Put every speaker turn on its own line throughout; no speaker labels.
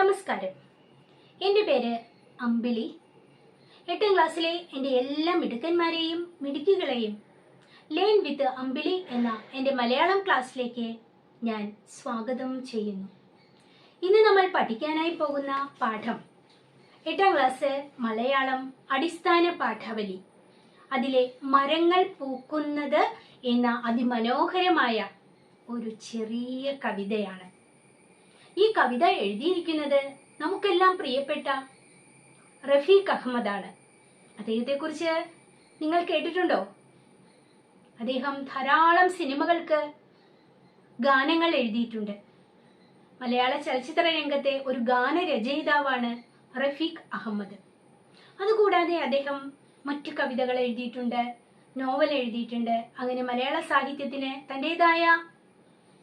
നമസ്കാരം. എന്റെ പേര് അമ്പിളി. എട്ടാം ക്ലാസ്സിലെ എന്റെ എല്ലാ മിടുക്കന്മാരെയും മിടുക്കികളെയും ലേൺ വിത്ത് അമ്പിളി എന്ന എന്റെ മലയാളം ക്ലാസ്സിലേക്ക് ഞാൻ സ്വാഗതം ചെയ്യുന്നു. ഇന്ന് നമ്മൾ പഠിക്കാനായി പോകുന്ന പാഠം എട്ടാം ക്ലാസ് മലയാളം അടിസ്ഥാന പാഠാവലി. അതിലെ മരങ്ങൾ പൂക്കുന്നത് എന്ന അതിമനോഹരമായ ഒരു ചെറിയ കവിതയാണ്. ഈ കവിത എഴുതിയിരിക്കുന്നത് നമുക്കെല്ലാം പ്രിയപ്പെട്ട റഫീഖ് അഹമ്മദാണ്. അദ്ദേഹത്തെക്കുറിച്ച് നിങ്ങൾ കേട്ടിട്ടുണ്ടോ? അദ്ദേഹം ധാരാളം സിനിമകൾക്ക് ഗാനങ്ങൾ എഴുതിയിട്ടുണ്ട്. മലയാള ചലച്ചിത്ര രംഗത്തെ ഒരു ഗാനരചയിതാവാണ് റഫീഖ് അഹമ്മദ്. അതുകൂടാതെ അദ്ദേഹം മറ്റു കവിതകൾ എഴുതിയിട്ടുണ്ട് നോവൽ എഴുതിയിട്ടുണ്ട്. അങ്ങനെ മലയാള സാഹിത്യത്തിന് തന്റെതായ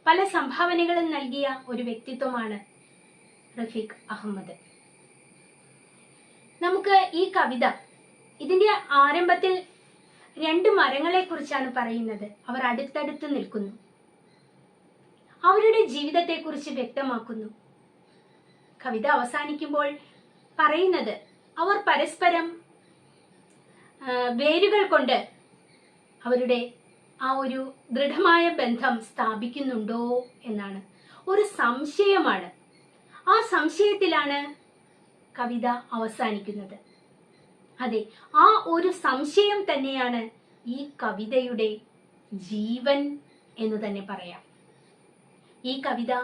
പല സംഭാവനകളും നൽകിയ ഒരു വ്യക്തിത്വമാണ് റഫീഖ് അഹമ്മദ്. നമുക്ക് ഈ കവിത ഇതിന്റെ ആരംഭത്തിൽ രണ്ട് മരങ്ങളെ കുറിച്ചാണ് പറയുന്നത്. അവർ അടുത്തടുത്ത് നിൽക്കുന്നു. അവരുടെ ജീവിതത്തെക്കുറിച്ച് വ്യക്തമാക്കുന്നു. കവിത അവസാനിക്കുമ്പോൾ പറയുന്നത് അവർ പരസ്പരം വേരുകൾ കൊണ്ട് അവരുടെ ആ ഒരു ദൃഢമായ ബന്ധം സ്ഥാപിക്കുന്നുണ്ടോ എന്നാണ്. ഒരു സംശയമാണ്. ആ സംശയത്തിലാണ് കവിത അവസാനിക്കുന്നത്. അതെ ആ ഒരു സംശയം തന്നെയാണ് ഈ കവിതയുടെ ജീവൻ എന്ന് തന്നെ പറയാം. ഈ കവിത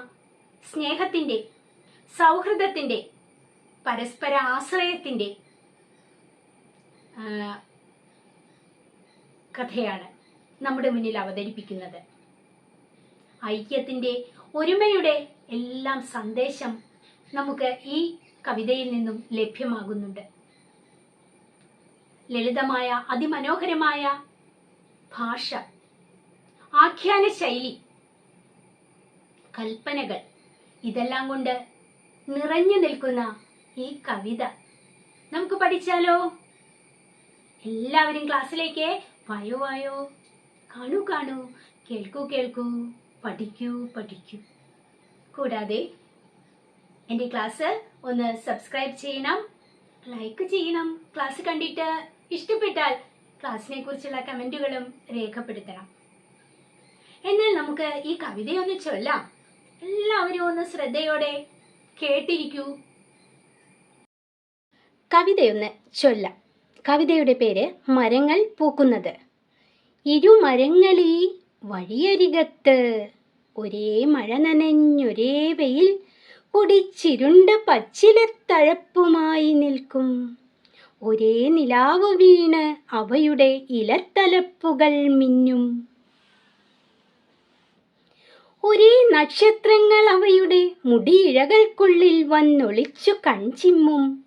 സ്നേഹത്തിന്റെ സൗഹൃദത്തിന്റെ പരസ്പര ആശ്രയത്തിന്റെ കഥയാണ്. നമ്മുടെ മുന്നിൽ അവതരിപ്പിക്കുന്നത്. ഐക്യത്തിന്റെ ഒരുമയുടെ എല്ലാം സന്ദേശം നമുക്ക് ഈ കവിതയിൽ നിന്നും ലഭ്യമാകുന്നുണ്ട്. ലളിതമായ അതിമനോഹരമായ ഭാഷ ആഖ്യാന ശൈലി കൽപ്പനകൾ ഇതെല്ലാം കൊണ്ട് നിറഞ്ഞു നിൽക്കുന്ന ഈ കവിത നമുക്ക് പഠിച്ചാലോ? എല്ലാവരും ക്ലാസ്സിലേക്ക് വായോ വായോ. കാണൂ കാണൂ. കേൾക്കൂ കേൾക്കൂ. പഠിക്കൂ പഠിക്കൂ. കൂടാതെ എന്റെ ക്ലാസ് ഒന്ന് സബ്സ്ക്രൈബ് ചെയ്യണം ലൈക്ക് ചെയ്യണം. ക്ലാസ് കണ്ടിട്ട് ഇഷ്ടപ്പെട്ടാൽ ക്ലാസ്സിനെ കുറിച്ചുള്ള കമന്റുകളും രേഖപ്പെടുത്തണം. എന്നാൽ നമുക്ക് ഈ കവിതയൊന്ന് ചൊല്ലാം. എല്ലാവരും ഒന്ന് ശ്രദ്ധയോടെ കേട്ടിരിക്കൂ. കവിതയൊന്ന് ചൊല്ലാം. കവിതയുടെ പേര് മരങ്ങൾ പൂക്കുന്നത്. ഇരുമരങ്ങളീ വഴിയരികത്ത് ഒരേ മഴ നനഞ്ഞൊരേ വെയിൽ പൊടിച്ചിരുണ്ട പച്ചിലത്തഴപ്പുമായി നിൽക്കും. ഒരേ നിലാവ് വീണ് അവയുടെ ഇലത്തലപ്പുകൾ മിന്നും. ഒരേ നക്ഷത്രങ്ങൾ അവയുടെ മുടിയിഴകൾക്കുള്ളിൽ വന്നൊളിച്ചു കൺചിമ്മും.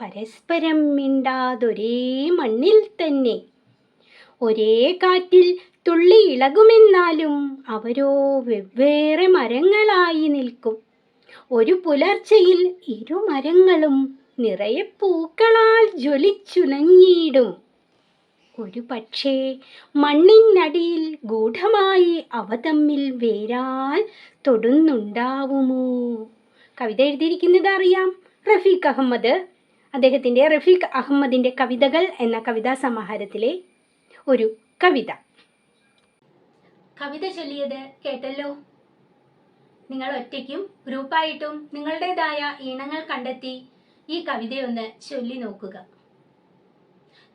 പരസ്പരം മിണ്ടാതൊരേ മണ്ണിൽ തന്നെ ഒരേ കാറ്റിൽ തുള്ളി ഇളകുമെന്നാലും അവരോ വെവ്വേറെ മരങ്ങളായി നിൽക്കും. ഒരു പുലർച്ചയിൽ ഇരു മരങ്ങളും നിറയെ പൂക്കളാൽ ജ്വലിച്ചുണങ്ങിയിടും. ഒരു പക്ഷേ മണ്ണിനടിയിൽ ഗൂഢമായി അവ തമ്മിൽ വേരാൽ തൊടുന്നുണ്ടാവുമോ? കവിത എഴുതിയിരിക്കുന്നത് അറിയാം. റഫീഖ് അഹമ്മദ്. അദ്ദേഹത്തിന്റെ റഫീഖ് അഹമ്മദിന്റെ കവിതകൾ എന്ന കവിതാ സമാഹാരത്തിലെ ഒരു കവിത. കവിത ചൊല്ലിയത് കേട്ടല്ലോ. നിങ്ങൾ ഒറ്റയ്ക്കും ഗ്രൂപ്പായിട്ടും നിങ്ങളുടേതായ ഈണങ്ങൾ കണ്ടെത്തി ഈ കവിതയൊന്ന് ചൊല്ലി നോക്കുക.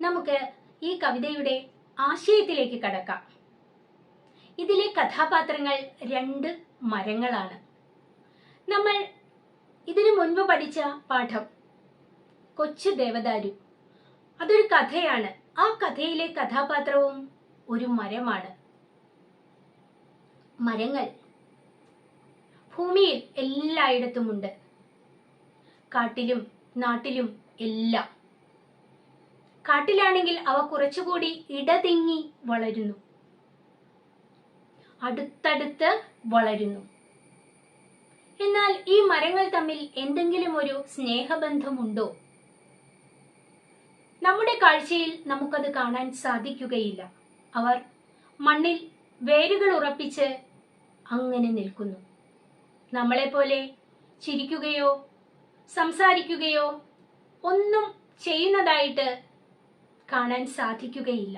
നമുക്ക് ഈ കവിതയുടെ ആശയത്തിലേക്ക് കടക്കാം. ഇതിലെ കഥാപാത്രങ്ങൾ രണ്ട് മരങ്ങളാണ്. നമ്മൾ ഇതിനു മുൻപ് പഠിച്ച പാഠം കൊച്ചു ദേവദാരു. അതൊരു കഥയാണ്. ആ കഥയിലെ കഥാപാത്രവും ഒരു മരമാണ്. മരങ്ങൾ ഭൂമിയിൽ എല്ലായിടത്തുമുണ്ട്. കാട്ടിലും നാട്ടിലും എല്ലാം. കാട്ടിലാണെങ്കിൽ അവ കുറച്ചുകൂടി ഇടതിങ്ങി വളരുന്നു. അടുത്തടുത്ത് വളരുന്നു. എന്നാൽ ഈ മരങ്ങൾ തമ്മിൽ എന്തെങ്കിലും ഒരു സ്നേഹബന്ധമുണ്ടോ? നമ്മുടെ കാഴ്ചയിൽ നമുക്കത് കാണാൻ സാധിക്കുകയില്ല. അവർ മണ്ണിൽ വേരുകൾ ഉറപ്പിച്ച് അങ്ങനെ നിൽക്കുന്നു. നമ്മളെപ്പോലെ ചിരിക്കുകയോ സംസാരിക്കുകയോ ഒന്നും ചെയ്യുന്നതായിട്ട് കാണാൻ സാധിക്കുകയില്ല.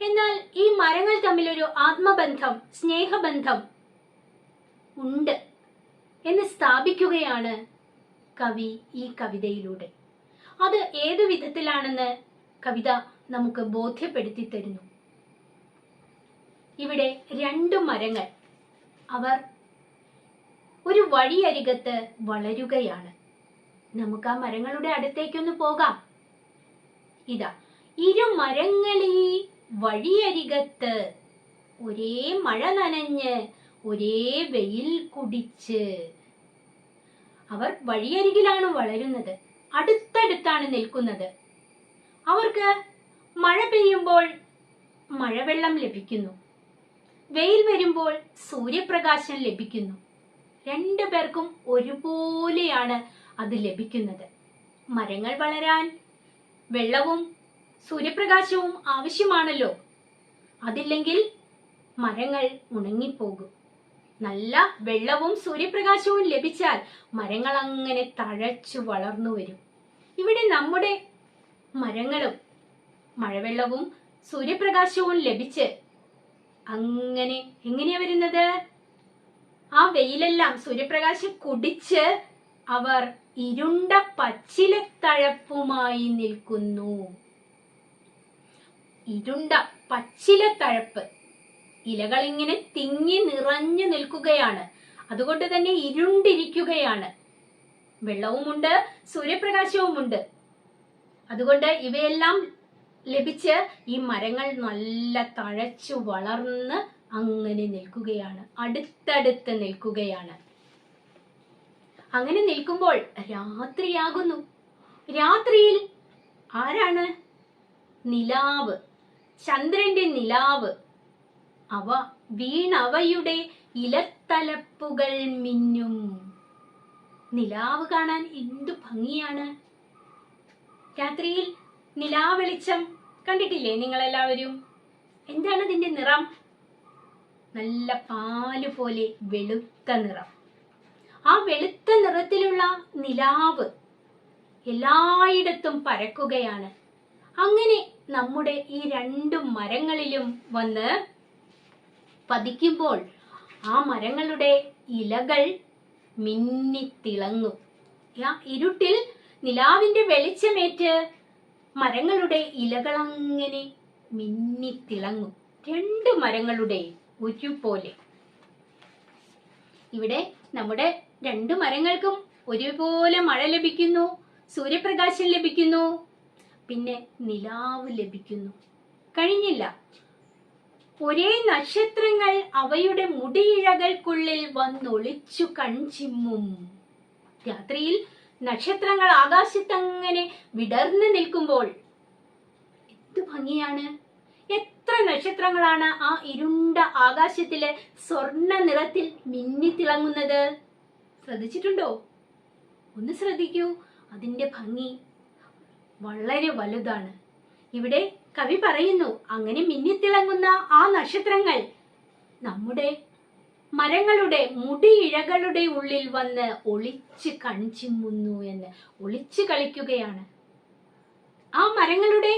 എന്നാൽ ഈ മരങ്ങൾ തമ്മിലൊരു ആത്മബന്ധം സ്നേഹബന്ധം ഉണ്ട് എന്ന് സ്ഥാപിക്കുകയാണ് കവി ഈ കവിതയിലൂടെ. അത് ഏതു വിധത്തിലാണെന്ന് കവിത നമുക്ക് ബോധ്യപ്പെടുത്തി തരുന്നു. ഇവിടെ രണ്ട് മരങ്ങൾ. അവർ ഒരു വഴിയരികത്ത് വളരുകയാണ്. നമുക്ക് ആ മരങ്ങളുടെ അടുത്തേക്കൊന്ന് പോകാം. ഇതാ ഇരു മരങ്ങളീ വഴിയരികത്ത് ഒരേ മഴ നനഞ്ഞ് ഒരേ വെയിൽ കുടിച്ച് അവർ വഴിയരികിലാണ് വളരുന്നത്. അടുത്തടുത്താണ് നിൽക്കുന്നത്. അവർക്ക് മഴ പെയ്യുമ്പോൾ മഴവെള്ളം ലഭിക്കുന്നു. വെയിൽ വരുമ്പോൾ സൂര്യപ്രകാശം ലഭിക്കുന്നു. രണ്ടു പേർക്കും ഒരുപോലെയാണ് അത് ലഭിക്കുന്നത്. മരങ്ങൾ വളരാൻ വെള്ളവും സൂര്യപ്രകാശവും ആവശ്യമാണല്ലോ. അതില്ലെങ്കിൽ മരങ്ങൾ ഉണങ്ങിപ്പോകും. നല്ല വെള്ളവും സൂര്യപ്രകാശവും ലഭിച്ചാൽ മരങ്ങൾ അങ്ങനെ തഴച്ചു വളർന്നു വരും. ഇവിടെ നമ്മുടെ മരങ്ങളും മഴവെള്ളവും സൂര്യപ്രകാശവും ലഭിച്ച് അങ്ങനെ എങ്ങനെയാ വരുന്നത്? ആ വെയിലെല്ലാം സൂര്യപ്രകാശം കുടിച്ച് അവർ ഇരുണ്ട പച്ചിലത്തഴപ്പുമായി നിൽക്കുന്നു. ഇരുണ്ട പച്ചിലത്തഴപ്പ് ഇലകൾ ഇങ്ങനെ തിങ്ങി നിറഞ്ഞു നിൽക്കുകയാണ്. അതുകൊണ്ട് തന്നെ ഇരുണ്ടിരിക്കുകയാണ്. വെള്ളവുമുണ്ട് സൂര്യപ്രകാശവുമുണ്ട്. അതുകൊണ്ട് ഇവയെല്ലാം ലഭിച്ച് ഈ മരങ്ങൾ നല്ല തഴച്ചു വളർന്ന് അങ്ങനെ നിൽക്കുകയാണ്. അടുത്തടുത്ത് നിൽക്കുകയാണ്. അങ്ങനെ നിൽക്കുമ്പോൾ രാത്രിയാകുന്നു. രാത്രിയിൽ ആരാണ്? നിലാവ്. ചന്ദ്രന്റെ നിലാവ്. അവ വീണവയുടെ ഇലത്തലപ്പുകൾ മിന്നും. നിലാവ് കാണാൻ എന്തു ഭംഗിയാണ്. രാത്രിയിൽ നിലാവെളിച്ചം കണ്ടിട്ടില്ലേ നിങ്ങളെല്ലാവരും? എന്താണ് അതിന്റെ നിറം? നല്ല പാൽ പോലെ വെളുത്ത നിറം. ആ വെളുത്ത നിറത്തിലുള്ള നിലാവ് എല്ലായിടത്തും പരക്കുകയാണ്. അങ്ങനെ നമ്മുടെ ഈ രണ്ടു മരങ്ങളിലും വന്ന് പതിക്കുമ്പോൾ ആ മരങ്ങളുടെ ഇലകൾ മിന്നിത്തിളങ്ങും. ആ ഇരുട്ടിൽ നിലാവിന്റെ വെളിച്ചമേറ്റ് മരങ്ങളുടെ ഇലകൾ അങ്ങനെ മിന്നിത്തിളങ്ങും. രണ്ട് മരങ്ങളുടെ ഒരുപോലെ ഇവിടെ നമ്മുടെ രണ്ട് മരങ്ങൾക്കും ഒരുപോലെ മഴ ലഭിക്കുന്നു സൂര്യപ്രകാശം ലഭിക്കുന്നു പിന്നെ നിലാവ് ലഭിക്കുന്നു. കഴിഞ്ഞില്ല. ഒരേ നക്ഷത്രങ്ങൾ അവയുടെ മുടിയിഴകൾക്കുള്ളിൽ വന്നൊളിച്ചു കൺചിമ്മും. രാത്രിയിൽ നക്ഷത്രങ്ങൾ ആകാശത്തങ്ങനെ വിടർന്നു നിൽക്കുമ്പോൾ എന്ത് ഭംഗിയാണ്. എത്ര നക്ഷത്രങ്ങളാണ് ആ ഇരുണ്ട ആകാശത്തിലെ സ്വർണ നിറത്തിൽ മിന്നിത്തിളങ്ങുന്നത് ശ്രദ്ധിച്ചിട്ടുണ്ടോ? ഒന്ന് ശ്രദ്ധിക്കൂ. അതിന്റെ ഭംഗി വളരെ വലുതാണ്. ഇവിടെ കവി പറയുന്നു അങ്ങനെ മിന്നിത്തിളങ്ങുന്ന ആ നക്ഷത്രങ്ങൾ നമ്മുടെ മരങ്ങളുടെ മുടിയിഴകളുടെ ഉള്ളിൽ വന്ന് ഒളിച്ച് കൺചിമ്മുന്നു എന്ന് ഒളിച്ച് കളിക്കുകയാണ്. ആ മരങ്ങളുടെ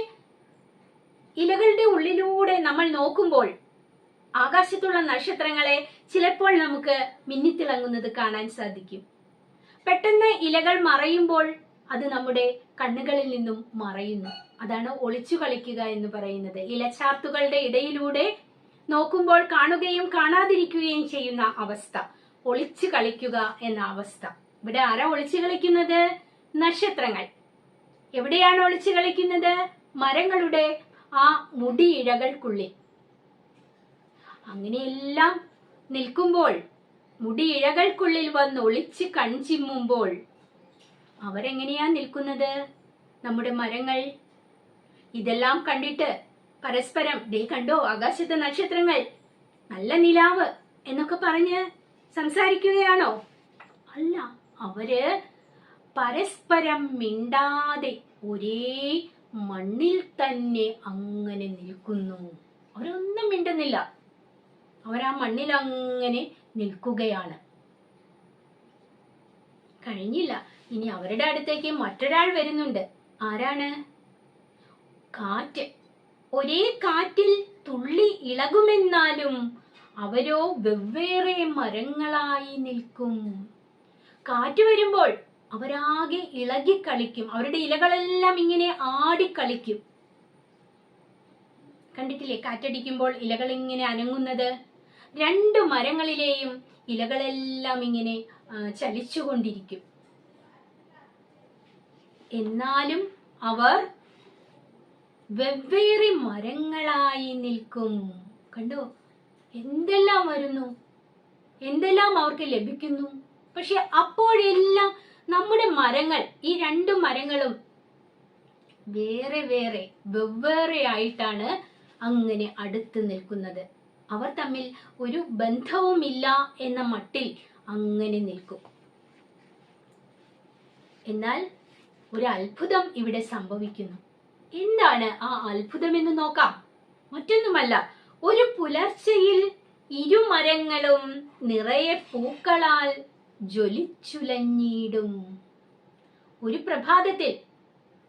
ഇലകളുടെ ഉള്ളിലൂടെ നമ്മൾ നോക്കുമ്പോൾ ആകാശത്തുള്ള നക്ഷത്രങ്ങളെ ചിലപ്പോൾ നമുക്ക് മിന്നിത്തിളങ്ങുന്നത് കാണാൻ സാധിക്കും. പെട്ടെന്ന് ഇലകൾ മറയുമ്പോൾ അത് നമ്മുടെ കണ്ണുകളിൽ നിന്നും മറയുന്നു. അതാണ് ഒളിച്ചു കളിക്കുക എന്ന് പറയുന്നത്. ഇലച്ചാർത്തുകളുടെ ഇടയിലൂടെ നോക്കുമ്പോൾ കാണുകയും കാണാതിരിക്കുകയും ചെയ്യുന്ന അവസ്ഥ. ഒളിച്ചു കളിക്കുക എന്ന അവസ്ഥ. ഇവിടെ ആരാ ഒളിച്ചു കളിക്കുന്നത്? നക്ഷത്രങ്ങൾ. എവിടെയാണ് ഒളിച്ചു കളിക്കുന്നത്? മരങ്ങളുടെ ആ മുടിയിഴകൾക്കുള്ളിൽ. അങ്ങനെയെല്ലാം നിൽക്കുമ്പോൾ മുടിയിഴകൾക്കുള്ളിൽ വന്ന് ഒളിച്ച് കൺചിമ്മുമ്പോൾ അവരെങ്ങനെയാ നിൽക്കുന്നത്? നമ്മുടെ മരങ്ങൾ ഇതെല്ലാം കണ്ടിട്ട് പരസ്പരം ദേ കണ്ടോ ആകാശത്തെ നക്ഷത്രങ്ങൾ നല്ല നിലാവ് എന്നൊക്കെ പറഞ്ഞ് സംസാരിക്കുകയാണോ? അല്ല അവർ പരസ്പരം മിണ്ടാതെ ഒരേ മണ്ണിൽ തന്നെ അങ്ങനെ നിൽക്കുന്നു. അവരൊന്നും മിണ്ടുന്നില്ല. അവരാ മണ്ണിൽ അങ്ങനെ നിൽക്കുകയാണ്. കഴിഞ്ഞില്ല. ഇനി അവരുടെ അടുത്തേക്ക് മറ്റൊരാൾ വരുന്നുണ്ട്. ആരാണ്? കാറ്റ്. ഒരേ കാറ്റിൽ തുള്ളി ഇളകുമെന്നാലും അവരോ വെവ്വേറെ മരങ്ങളായി നിൽക്കും. കാറ്റ് വരുമ്പോൾ അവരാകെ ഇളകി ഇളകിക്കളിക്കും അവരുടെ ഇലകളെല്ലാം ഇങ്ങനെ ആടിക്കളിക്കും കണ്ടിട്ടില്ലേ? കാറ്റടിക്കുമ്പോൾ ഇലകൾ ഇങ്ങനെ അനങ്ങുന്നത്? രണ്ട് മരങ്ങളിലെയും ഇലകളെല്ലാം ഇങ്ങനെ ചലിച്ചുകൊണ്ടിരിക്കും. എന്നാലും അവർ വെവ്വേറെ മരങ്ങളായി നിൽക്കും. കണ്ടോ? എന്തെല്ലാം വരുന്നു? എന്തെല്ലാം അവർക്ക് ലഭിക്കുന്നു? പക്ഷെ അപ്പോഴെല്ലാം നമ്മുടെ മരങ്ങൾ ഈ രണ്ട് മരങ്ങളും വേറെ വേറെ വെവ്വേറെ ആയിട്ടാണ് അങ്ങനെ അടുത്ത് നിൽക്കുന്നത്. അവർ തമ്മിൽ ഒരു ബന്ധവുമില്ല എന്ന മട്ടിൽ അങ്ങനെ നിൽക്കും. എന്നാൽ ഒരു അത്ഭുതം ഇവിടെ സംഭവിക്കുന്നു. എന്താണ് ആ അത്ഭുതം എന്ന് നോക്കാം. മറ്റൊന്നുമല്ല ഒരു പുലർച്ചയിൽ ഇരുമരങ്ങളും നിറയെ പൂക്കളാൽ ജ്വലിച്ചുലഞ്ഞിടും. ഒരു പ്രഭാതത്തിൽ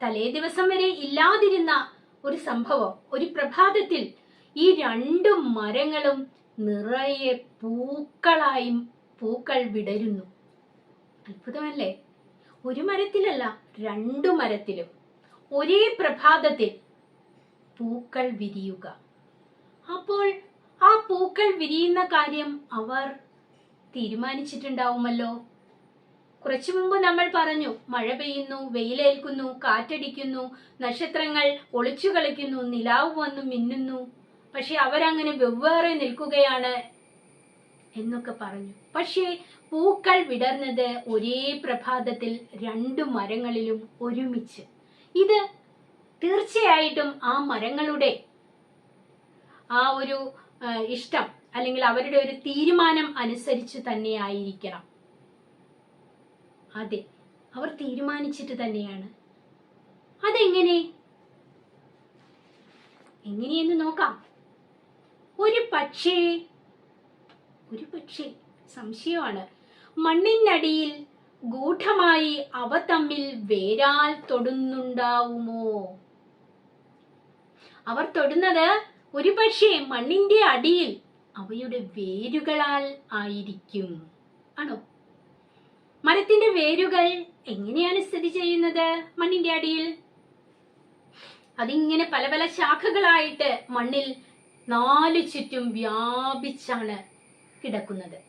തലേ ദിവസം വരെ ഇല്ലാതിരുന്ന ഒരു സംഭവം ഒരു പ്രഭാതത്തിൽ ഈ രണ്ടു മരങ്ങളും നിറയെ പൂക്കളായും പൂക്കൾ വിടരുന്നു. അത്ഭുതമല്ലേ? ഒരു മരത്തിലല്ല രണ്ടു മരത്തിലും. ഒരേ പ്രഭാതത്തിൽ പൂക്കൾ വിരിയുക. അപ്പോൾ ആ പൂക്കൾ വിരിയുന്ന കാര്യം അവർ തീരുമാനിച്ചിട്ടുണ്ടാവുമല്ലോ? കുറച്ചു മുമ്പ് നമ്മൾ പറഞ്ഞു മഴ പെയ്യുന്നു വെയിലേൽക്കുന്നു കാറ്റടിക്കുന്നു നക്ഷത്രങ്ങൾ ഒളിച്ചു കളിക്കുന്നു നിലാവ് വന്നു മിന്നുന്നു. പക്ഷെ അവരങ്ങനെ വെവ്വേറെ നിൽക്കുകയാണ് എന്നൊക്കെ പറഞ്ഞു. പക്ഷേ പൂക്കൾ വിടർന്നത് ഒരേ പ്രഭാതത്തിൽ രണ്ടു മരങ്ങളിലും ഒരുമിച്ച്. ഇത് തീർച്ചയായിട്ടും ആ മരങ്ങളുടെ ആ ഒരു ഇഷ്ടം അല്ലെങ്കിൽ അവരുടെ ഒരു തീരുമാനം അനുസരിച്ച് തന്നെ ആയിരിക്കണം അതെ അവർ തീരുമാനിച്ചിട്ട് തന്നെയാണ്. അതെങ്ങനെ? എങ്ങനെയെന്ന് നോക്കാം. ഒരു പക്ഷേ ഒരു പക്ഷേ സംശയമാണ്. മണ്ണിനടിയിൽ ഗൂഢമായി അവ തമ്മിൽ വേരാൽ തൊടുന്നുണ്ടാവുമോ? അവർ തൊടുന്നത് ഒരുപക്ഷെ മണ്ണിന്റെ അടിയിൽ അവയുടെ വേരുകളാൽ ആയിരിക്കും. ആണോ? മരത്തിന്റെ വേരുകൾ എങ്ങനെയാണ് സ്ഥിതി ചെയ്യുന്നത് മണ്ണിന്റെ അടിയിൽ? അതിങ്ങനെ പല പല ശാഖകളായിട്ട് മണ്ണിൽ നാലു ചുറ്റും വ്യാപിച്ചാണ് കിടക്കുന്നത്.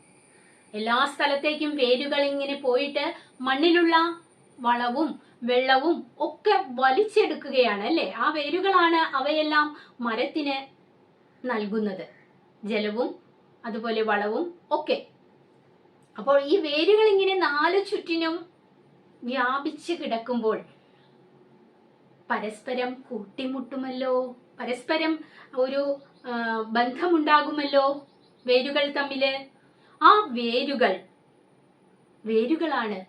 എല്ലാ സ്ഥലത്തേക്കും വേരുകൾ ഇങ്ങനെ പോയിട്ട് മണ്ണിലുള്ള വളവും വെള്ളവും ഒക്കെ വലിച്ചെടുക്കുകയാണ് അല്ലേ? ആ വേരുകളാണ് അവയെല്ലാം മരത്തിന് നൽകുന്നത്. ജലവും അതുപോലെ വളവും ഒക്കെ. അപ്പോൾ ഈ വേരുകൾ ഇങ്ങനെ നാല് ചുറ്റിനും വ്യാപിച്ചു കിടക്കുമ്പോൾ പരസ്പരം കൂട്ടിമുട്ടുമല്ലോ? പരസ്പരം ഒരു ബന്ധമുണ്ടാകുമല്ലോ വേരുകൾ തമ്മിൽ? ആ വേരുകൾ. വേരുകളാണ്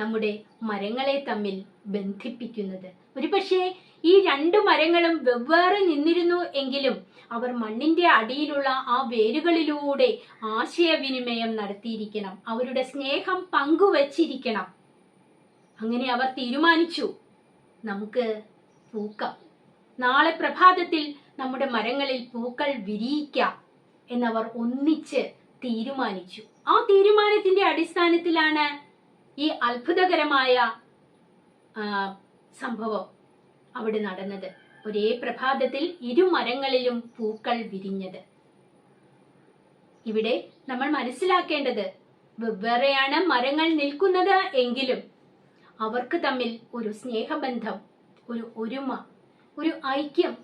നമ്മുടെ മരങ്ങളെ തമ്മിൽ ബന്ധിപ്പിക്കുന്നത്. ഒരുപക്ഷെ ഈ രണ്ട് മരങ്ങളും വെവ്വേറെ നിന്നിരുന്നു എങ്കിലും അവർ മണ്ണിന്റെ അടിയിലുള്ള ആ വേരുകളിലൂടെ ആശയവിനിമയം നടത്തിയിരിക്കണം. അവരുടെ സ്നേഹം പങ്കുവച്ചിരിക്കണം. അങ്ങനെ അവർ തീരുമാനിച്ചു. നമുക്ക് പൂക്കാം. നാളെ പ്രഭാതത്തിൽ നമ്മുടെ മരങ്ങളിൽ പൂക്കൾ വിരിയിക്കാം എന്നവർ ഒന്നിച്ച് തീരുമാനിച്ചു. ആ തീരുമാനത്തിന്റെ അടിസ്ഥാനത്തിലാണ് ഈ അത്ഭുതകരമായ സംഭവം അവിടെ നടന്നത്. ഒരേ പ്രഭാതത്തിൽ ഇരു മരങ്ങളിലും പൂക്കൾ വിരിഞ്ഞത്. ഇവിടെ നമ്മൾ മനസ്സിലാക്കേണ്ടത് വെവ്വേറെയാണ് മരങ്ങൾ നിൽക്കുന്നത് എങ്കിലും അവർക്ക് തമ്മിൽ ഒരു സ്നേഹബന്ധം ഒരു ഒരുമ ഒരു ഐക്യം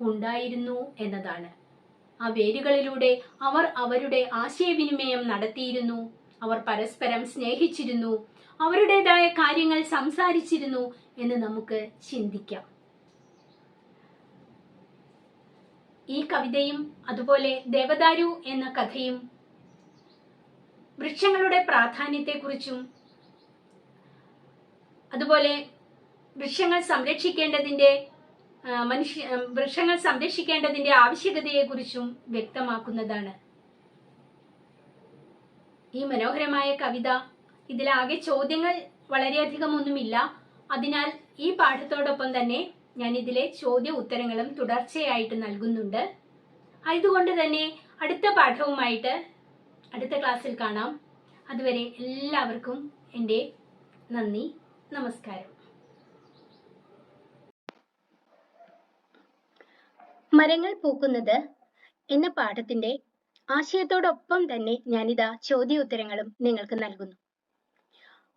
ഉണ്ടായിരുന്നു എന്നതാണ്. ആ വേരുകളിലൂടെ അവർ അവരുടെ ആശയവിനിമയം നടത്തിയിരുന്നു. അവർ പരസ്പരം സ്നേഹിച്ചിരുന്നു. അവരുടേതായ കാര്യങ്ങൾ സംസാരിച്ചിരുന്നു എന്ന് നമുക്ക് ചിന്തിക്കാം. ഈ കവിതയും അതുപോലെ ദേവദാരു എന്ന കഥയും വൃക്ഷങ്ങളുടെ പ്രാധാന്യത്തെക്കുറിച്ചും അതുപോലെ വൃക്ഷങ്ങൾ സംരക്ഷിക്കേണ്ടതിന്റെ ആ, മനുഷ്യ വൃക്ഷങ്ങൾ സംരക്ഷിക്കേണ്ടതിന്റെ ആവശ്യകതയെക്കുറിച്ചും വ്യക്തമാക്കുന്നതാണ്. ഈ മനോഹരമായ കവിത ഇതിലാകെ ചോദ്യങ്ങൾ വളരെയധികം ഒന്നുമില്ല അതിനാൽ ഈ പാഠത്തോടൊപ്പം തന്നെ ഞാൻ ഇതിലെ ചോദ്യ ഉത്തരങ്ങളും തുടർച്ചയായിട്ട് നൽകുന്നുണ്ട്. അതുകൊണ്ട് തന്നെ അടുത്ത പാഠവുമായിട്ട് അടുത്ത ക്ലാസ്സിൽ കാണാം. അതുവരെ എല്ലാവർക്കും എന്റെ നന്ദി നമസ്കാരം. മരങ്ങൾ പൂക്കുന്നത് എന്ന പാഠത്തിന്റെ ആശയത്തോടൊപ്പം തന്നെ ഞാനിതാ ചോദ്യോത്തരങ്ങളും നിങ്ങൾക്ക് നൽകുന്നു.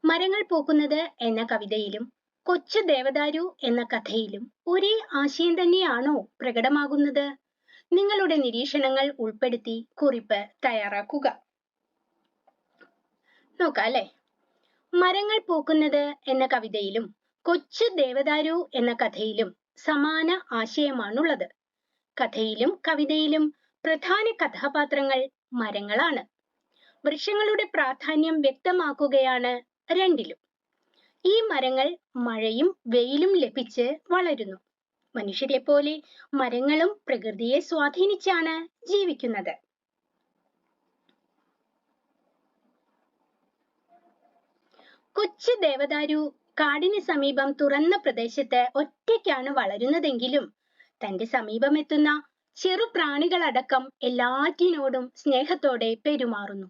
മരങ്ങൾ പൂക്കുന്നത് എന്ന കവിതയിലും കൊച്ചു ദേവദാരു എന്ന കഥയിലും ഒരേ ആശയം തന്നെയാണോ പ്രകടമാകുന്നത്? നിങ്ങളുടെ നിരീക്ഷണങ്ങൾ ഉൾപ്പെടുത്തി കുറിപ്പ് തയ്യാറാക്കുക. നോക്കാം അല്ലെ? മരങ്ങൾ പൂക്കുന്നത് എന്ന കവിതയിലും കൊച്ചു ദേവദാരു എന്ന കഥയിലും സമാന ആശയമാണുള്ളത്. കഥയിലും കവിതയിലും പ്രധാന കഥാപാത്രങ്ങൾ മരങ്ങളാണ്. വൃക്ഷങ്ങളുടെ പ്രാധാന്യം വ്യക്തമാക്കുകയാണ് രണ്ടിലും. ഈ മരങ്ങൾ മഴയും വെയിലും ലഭിച്ച് വളരുന്നു. മനുഷ്യരെ പോലെ മരങ്ങളും പ്രകൃതിയെ സ്വാധീനിച്ചാണ് ജീവിക്കുന്നത്. കൊച്ചു ദേവദാരു കാടിന് സമീപം തുറന്ന പ്രദേശത്ത് ഒറ്റയ്ക്കാണ് വളരുന്നതെങ്കിലും തന്റെ സമീപമെത്തുന്ന ചെറു പ്രാണികളടക്കം എല്ലാറ്റിനോടും സ്നേഹത്തോടെ പെരുമാറുന്നു.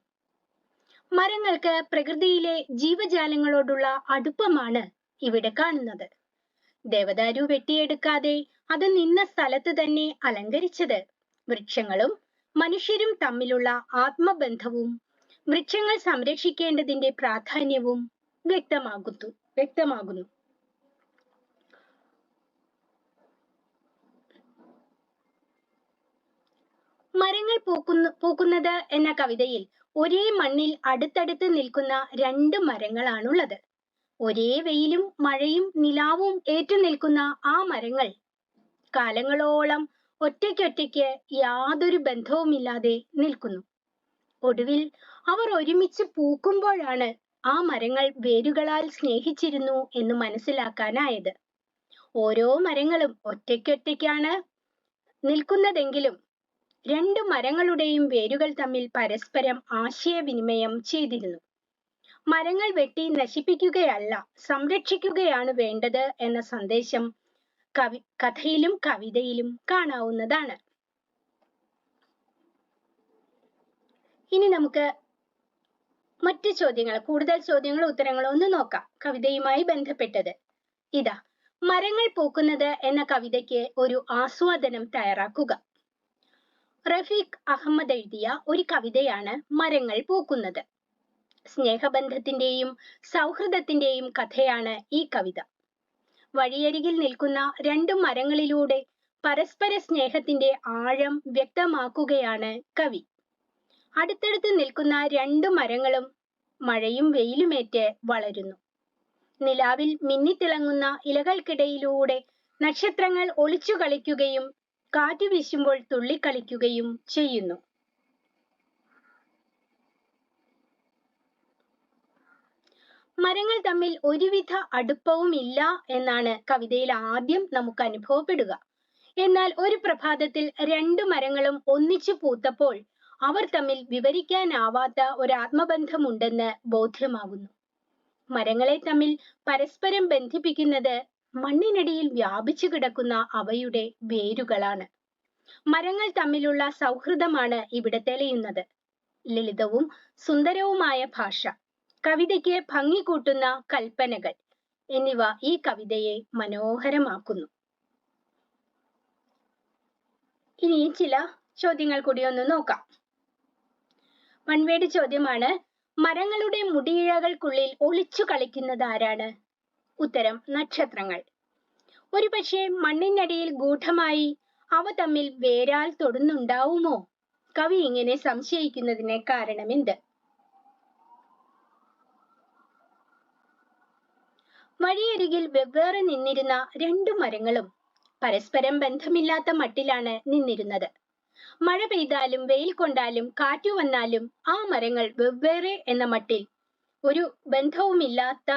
മരങ്ങൾക്ക് പ്രകൃതിയിലെ ജീവജാലങ്ങളോടുള്ള അടുപ്പമാണ് ഇവിടെ കാണുന്നത്. ദേവദാരു വെട്ടിയെടുക്കാതെ അത് നിന്ന സ്ഥലത്ത് തന്നെ അലങ്കരിച്ചത് വൃക്ഷങ്ങളും മനുഷ്യരും തമ്മിലുള്ള ആത്മബന്ധവും വൃക്ഷങ്ങൾ സംരക്ഷിക്കേണ്ടതിന്റെ പ്രാധാന്യവും വ്യക്തമാകുന്നു വ്യക്തമാകുന്നു. മരങ്ങൾ പൂക്കുന്നു പൂക്കുന്നത് എന്ന കവിതയിൽ ഒരേ മണ്ണിൽ അടുത്തടുത്ത് നിൽക്കുന്ന രണ്ട് മരങ്ങളാണുള്ളത്. ഒരേ വെയിലും മഴയും നിലാവും ഏറ്റു നിൽക്കുന്ന ആ മരങ്ങൾ കാലങ്ങളോളം ഒറ്റയ്ക്കൊറ്റയ്ക്ക് യാതൊരു ബന്ധവുമില്ലാതെ നിൽക്കുന്നു. ഒടുവിൽ അവർ ഒരുമിച്ച് പൂക്കുമ്പോഴാണ് ആ മരങ്ങൾ വേരുകളാൽ സ്നേഹിച്ചിരുന്നു എന്ന് മനസ്സിലാക്കാനായത്. ഓരോ മരങ്ങളും ഒറ്റയ്ക്കൊറ്റയ്ക്കാണ് നിൽക്കുന്നതെങ്കിലും രണ്ട് മരങ്ങളുടെയും വേരുകൾ തമ്മിൽ പരസ്പരം ആശയവിനിമയം ചെയ്തിരുന്നു. മരങ്ങൾ വെട്ടി നശിപ്പിക്കുകയല്ല സംരക്ഷിക്കുകയാണ് വേണ്ടത് എന്ന സന്ദേശം കവി കഥയിലും കവിതയിലും കാണാവുന്നതാണ്. ഇനി നമുക്ക് മറ്റു ചോദ്യങ്ങൾ കൂടുതൽ ചോദ്യങ്ങളും ഉത്തരങ്ങളും ഒന്ന് നോക്കാം. കവിതയുമായി ബന്ധപ്പെട്ടത്. ഇതാ മരങ്ങൾ പൂക്കുന്നത് എന്ന കവിതയ്ക്ക് ഒരു ആസ്വാദനം തയ്യാറാക്കുക. റഫീഖ് അഹമ്മദ് എഴുതിയ ഒരു കവിതയാണ് മരങ്ങൾ പൂക്കുന്നത്. സ്നേഹബന്ധത്തിന്റെയും സൗഹൃദത്തിന്റെയും കഥയാണ് ഈ കവിത. വഴിയരികിൽ നിൽക്കുന്ന രണ്ടു മരങ്ങളിലൂടെ പരസ്പര സ്നേഹത്തിന്റെ ആഴം വ്യക്തമാക്കുകയാണ് കവി. അടുത്തടുത്ത് നിൽക്കുന്ന രണ്ടു മരങ്ങളും മഴയും വെയിലുമേറ്റ് വളരുന്നു. നിലാവിൽ മിന്നിത്തിളങ്ങുന്ന ഇലകൾക്കിടയിലൂടെ നക്ഷത്രങ്ങൾ ഒളിച്ചു കളിക്കുകയും കാറ്റ് വീശുമ്പോൾ തുള്ളിക്കളിക്കുകയും ചെയ്യുന്നു. മരങ്ങൾ തമ്മിൽ ഒരുവിധ അടുപ്പവും ഇല്ല എന്നാണ് കവിതയിൽ ആദ്യം നമുക്ക് അനുഭവപ്പെടുക. എന്നാൽ ഒരു പ്രഭാതത്തിൽ രണ്ടു മരങ്ങളും ഒന്നിച്ചു പൂത്തപ്പോൾ അവർ തമ്മിൽ വിവരിക്കാനാവാത്ത ഒരു ആത്മബന്ധമുണ്ടെന്ന് ബോധ്യമാകുന്നു. മരങ്ങളെ തമ്മിൽ പരസ്പരം ബന്ധിപ്പിക്കുന്നത് മണ്ണിനടിയിൽ വ്യാപിച്ചു കിടക്കുന്ന അവയുടെ വേരുകളാണ്. മരങ്ങൾ തമ്മിലുള്ള സൗഹൃദമാണ് ഇവിടെ തെളിയുന്നത്. ലളിതവും സുന്ദരവുമായ ഭാഷ കവിതയ്ക്ക് ഭംഗി കൂട്ടുന്ന കൽപ്പനകൾ എന്നിവ ഈ കവിതയെ മനോഹരമാക്കുന്നു. ഇനി ചില ചോദ്യങ്ങൾ കൂടി ഒന്ന് നോക്കാം. വൺവേഡ് ചോദ്യമാണ് മരങ്ങളുടെ മുടിയിഴകൾക്കുള്ളിൽ ഒളിച്ചു കളിക്കുന്നത് ആരാണ്? ഉത്തരം നക്ഷത്രങ്ങൾ. ഒരുപക്ഷെ മണ്ണിനടിയിൽ ഗൂഢമായി അവ തമ്മിൽ വേരാൽ തൊടുന്നുണ്ടാവുമോ? കവി ഇങ്ങനെ സംശയിക്കുന്നതിന് കാരണമെന്ത്? വഴിയരികിൽ വെവ്വേറെ നിന്നിരുന്ന രണ്ടു മരങ്ങളും പരസ്പരം ബന്ധമില്ലാത്ത മട്ടിലാണ് നിന്നിരുന്നത്. മഴ പെയ്താലും വെയിൽ കൊണ്ടാലും കാറ്റു വന്നാലും ആ മരങ്ങൾ വെവ്വേറെ എന്ന മട്ടിൽ ഒരു ബന്ധവുമില്ലാത്ത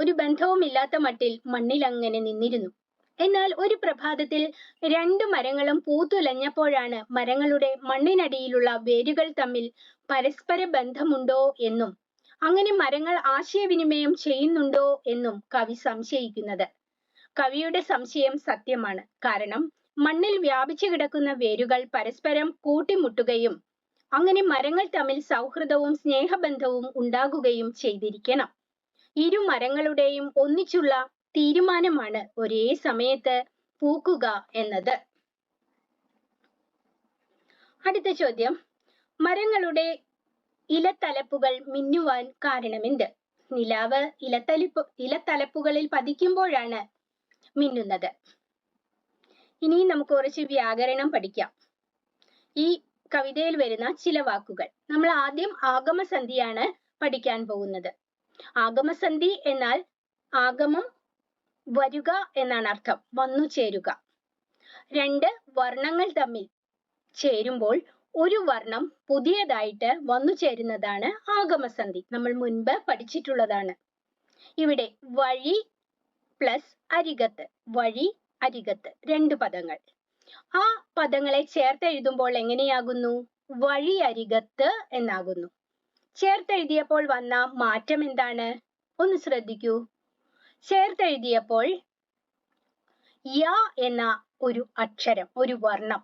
ഒരു ബന്ധവുമില്ലാത്ത മട്ടിൽ മണ്ണിൽ അങ്ങനെ നിന്നിരുന്നു. എന്നാൽ ഒരു പ്രഭാതത്തിൽ രണ്ടു മരങ്ങളും പൂത്തുലഞ്ഞപ്പോഴാണ് മരങ്ങളുടെ മണ്ണിനടിയിലുള്ള വേരുകൾ തമ്മിൽ പരസ്പര ബന്ധമുണ്ടോ എന്നും അങ്ങനെ മരങ്ങൾ ആശയവിനിമയം ചെയ്യുന്നുണ്ടോ എന്നും കവി സംശയിക്കുന്നത്. കവിയുടെ സംശയം സത്യമാണ്. കാരണം മണ്ണിൽ വ്യാപിച്ചു കിടക്കുന്ന വേരുകൾ പരസ്പരം കൂട്ടിമുട്ടുകയും അങ്ങനെ മരങ്ങൾ തമ്മിൽ സൗഹൃദവും സ്നേഹബന്ധവും ഉണ്ടാകുകയും ചെയ്തിരിക്കണം. ഇരു മരങ്ങളുടെയും ഒന്നിച്ചുള്ള തീരുമാനമാണ് ഒരേ സമയത്ത് പൂക്കുക എന്നത്. അടുത്ത ചോദ്യം. മരങ്ങളുടെ ഇലത്തലപ്പുകൾ മിന്നുവാൻ കാരണമെന്ത്? നിലാവ് ഇലത്തലിപ്പ് ഇലത്തലപ്പുകളിൽ പതിക്കുമ്പോഴാണ് മിന്നുന്നത്. ഇനി നമുക്ക് കുറച്ച് വ്യാകരണം പഠിക്കാം. ഈ കവിതയിൽ വരുന്ന ചില വാക്കുകൾ. നമ്മൾ ആദ്യം ആഗമസന്ധിയാണ് പഠിക്കാൻ പോകുന്നത്. ആഗമസന്ധി എന്നാൽ ആഗമം വരുക എന്നാണ് അർത്ഥം. വന്നു ചേരുക. രണ്ട് വർണങ്ങൾ തമ്മിൽ ചേരുമ്പോൾ ഒരു വർണം പുതിയതായിട്ട് വന്നു ചേരുന്നതാണ് ആഗമസന്ധി. നമ്മൾ മുൻപ് പഠിച്ചിട്ടുള്ളതാണ്. ഇവിടെ വഴി പ്ലസ് അരികത്ത് വഴി അരികത്ത് രണ്ട് പദങ്ങൾ. ആ പദങ്ങളെ ചേർത്ത് എഴുതുമ്പോൾ എങ്ങനെയാകുന്നു? വഴി അരികത്ത് എന്നാകുന്നു. ചേർത്തെഴുതിയപ്പോൾ വന്ന മാറ്റം എന്താണ്? ഒന്ന് ശ്രദ്ധിക്കൂ. ചേർത്തെഴുതിയപ്പോൾ യ എന്ന ഒരു അക്ഷരം ഒരു വർണം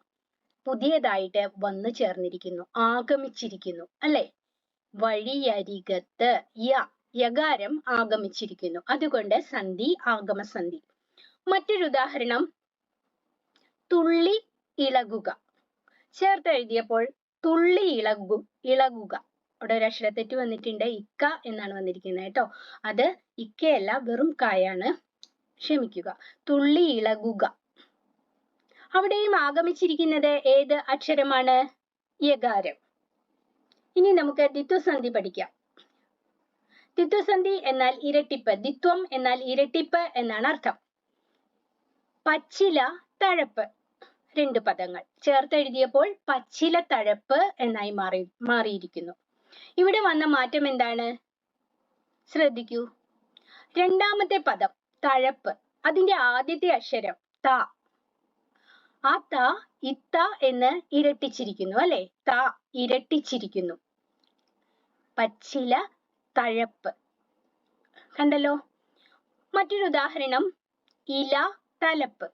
പുതിയതായിട്ട് വന്നു ചേർന്നിരിക്കുന്നു ആഗമിച്ചിരിക്കുന്നു അല്ലെ? വഴിയരികത്ത് യ യകാരം ആഗമിച്ചിരിക്കുന്നു. അതുകൊണ്ട് സന്ധി ആഗമസന്ധി. മറ്റൊരു ഉദാഹരണം തുള്ളി ഇളകുക. ചേർത്തെഴുതിയപ്പോൾ തുള്ളി ഇളകു ഇളകുക. അവിടെ ഒരു അക്ഷരത്തെറ്റ് വന്നിട്ടുണ്ട്. ഇക്ക എന്നാണ് വന്നിരിക്കുന്നത് കേട്ടോ. അത് ഇക്കയല്ല വെറും കായാണ്. ക്ഷമിക്കുക. തുള്ളി ഇളകുക. അവിടെയും ആഗമിച്ചിരിക്കുന്നത് ഏത് അക്ഷരമാണ്? യകാരം. ഇനി നമുക്ക് ദിത്വസന്ധി പഠിക്കാം. ദിത്വസന്ധി എന്നാൽ ഇരട്ടിപ്പ്. ദിത്വം എന്നാൽ ഇരട്ടിപ്പ് എന്നാണ് അർത്ഥം. പച്ചില തഴപ്പ്. രണ്ട് പദങ്ങൾ. ചേർത്തെഴുതിയപ്പോൾ പച്ചില തഴപ്പ് എന്നായി മാറി മാറിയിരിക്കുന്നു. ഇവിടെ വന്ന മാറ്റം എന്താണ്? ശ്രദ്ധിക്കൂ. രണ്ടാമത്തെ പദം തഴപ്പ്. അതിന്റെ ആദ്യത്തെ അക്ഷരം ത. ആ ത ഇത്ത എന്ന് ഇരട്ടിച്ചിരിക്കുന്നു അല്ലെ? ത ഇരട്ടിച്ചിരിക്കുന്നു. പച്ചില തഴപ്പ്. കണ്ടല്ലോ? മറ്റൊരു ഉദാഹരണം ഇല തലപ്പ്.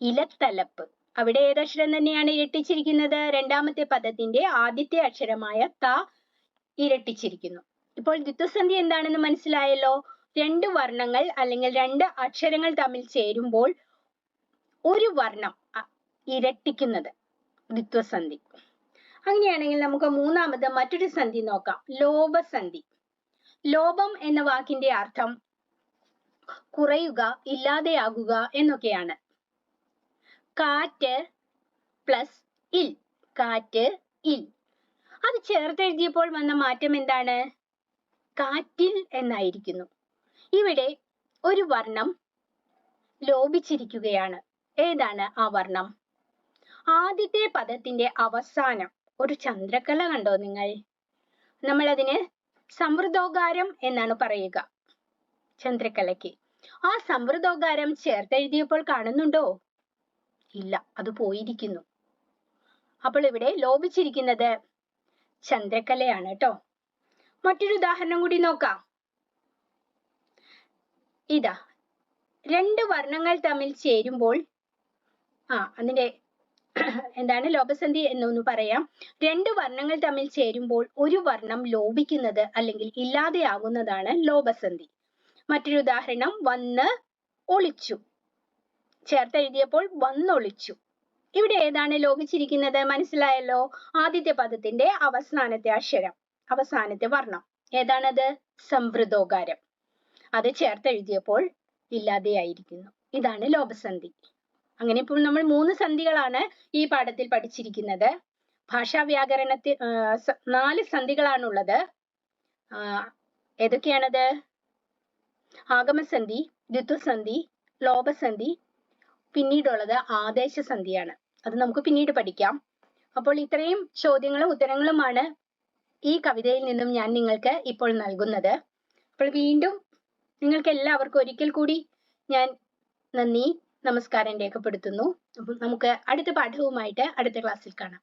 ഇലത്തലപ്പ്. അവിടെ ഏതക്ഷരം തന്നെയാണ് ഇരട്ടിച്ചിരിക്കുന്നത്? രണ്ടാമത്തെ പദത്തിന്റെ ആദ്യത്തെ അക്ഷരമായ ത ഇരട്ടിച്ചിരിക്കുന്നു. ഇപ്പോൾ ദ്വിത്വസന്ധി എന്താണെന്ന് മനസ്സിലായല്ലോ? രണ്ട് വർണങ്ങൾ അല്ലെങ്കിൽ രണ്ട് അക്ഷരങ്ങൾ തമ്മിൽ ചേരുമ്പോൾ ഒരു വർണം ഇരട്ടിക്കുന്നത് ദ്വിത്വസന്ധി. അങ്ങനെയാണെങ്കിൽ നമുക്ക് മൂന്നാമത് മറ്റൊരു സന്ധി നോക്കാം. ലോപസന്ധി. ലോപം എന്ന വാക്കിന്റെ അർത്ഥം കുറയുക ഇല്ലാതെയാകുക എന്നൊക്കെയാണ്. കാറ്റ് പ്ലസ് ഇൽ. കാറ്റ് ഇൽ. അത് ചേർത്തെഴുതിയപ്പോൾ വന്ന മാറ്റം എന്താണ്? കാറ്റിൽ എന്നായിരിക്കുന്നു. ഇവിടെ ഒരു വർണം ലോപിച്ചിരിക്കുകയാണ്. ഏതാണ് ആ വർണം? ആദ്യത്തെ പദത്തിന്റെ അവസാനം. ഒരു ചന്ദ്രക്കല കണ്ടോ നിങ്ങൾ? നമ്മൾ അതിന് സമൃദ്ധോകാരം എന്നാണ് പറയുക. ചന്ദ്രക്കലയ്ക്ക്. ആ സമൃദ്ധോകാരം ചേർത്തെഴുതിയപ്പോൾ കാണുന്നുണ്ടോ? ഇല്ല. അത് പോയിരിക്കുന്നു. അപ്പോൾ ഇവിടെ ലോപിച്ചിരിക്കുന്നത് ചന്ദ്രക്കലയാണ് കേട്ടോ. മറ്റൊരു ഉദാഹരണം കൂടി നോക്കാം. ഇതാ രണ്ട് വർണങ്ങൾ തമ്മിൽ ചേരുമ്പോൾ ആ അതിന്റെ എന്താണ് ലോപസന്ധി എന്നൊന്ന് പറയാം. രണ്ട് വർണങ്ങൾ തമ്മിൽ ചേരുമ്പോൾ ഒരു വർണം ലോപിക്കുന്നത് അല്ലെങ്കിൽ ഇല്ലാതെയാകുന്നതാണ് ലോപസന്ധി. മറ്റൊരു ഉദാഹരണം വന്ന് ഒളിച്ചു. ചേർത്തെഴുതിയപ്പോൾ വന്നൊളിച്ചു. ഇവിടെ ഏതാണ് ലോപിച്ചിരിക്കുന്നത്? മനസ്സിലായല്ലോ? ആദ്യത്തെ പദത്തിന്റെ അവസാനത്തെ അക്ഷരം അവസാനത്തെ വർണം. ഏതാണത്? സംവൃതോകാരം. അത് ചേർത്തെഴുതിയപ്പോൾ ഇല്ലാതെയായിരിക്കുന്നു. ഇതാണ് ലോപസന്ധി. അങ്ങനെ ഇപ്പോൾ നമ്മൾ മൂന്ന് സന്ധികളാണ് ഈ പാഠത്തിൽ പഠിച്ചിരിക്കുന്നത്. ഭാഷാ വ്യാകരണത്തിൽ നാല് സന്ധികളാണുള്ളത്. ഏതൊക്കെയാണത്? ആഗമസന്ധി ദ്വിത്വസന്ധി ലോപസന്ധി പിന്നീടുള്ളത് ആദേശസന്ധിയാണ്. അത് നമുക്ക് പിന്നീട് പഠിക്കാം. അപ്പോൾ ഇത്രയും ചോദ്യങ്ങളും ഉത്തരങ്ങളുമാണ് ഈ കവിതയിൽ നിന്നും ഞാൻ നിങ്ങൾക്ക് ഇപ്പോൾ നൽകുന്നത്. അപ്പോൾ വീണ്ടും നിങ്ങൾക്ക് എല്ലാവർക്കും ഒരിക്കൽ കൂടി ഞാൻ നന്ദി നമസ്കാരം രേഖപ്പെടുത്തുന്നു. അപ്പം നമുക്ക് അടുത്ത പാഠവുമായിട്ട് അടുത്ത ക്ലാസ്സിൽ കാണാം.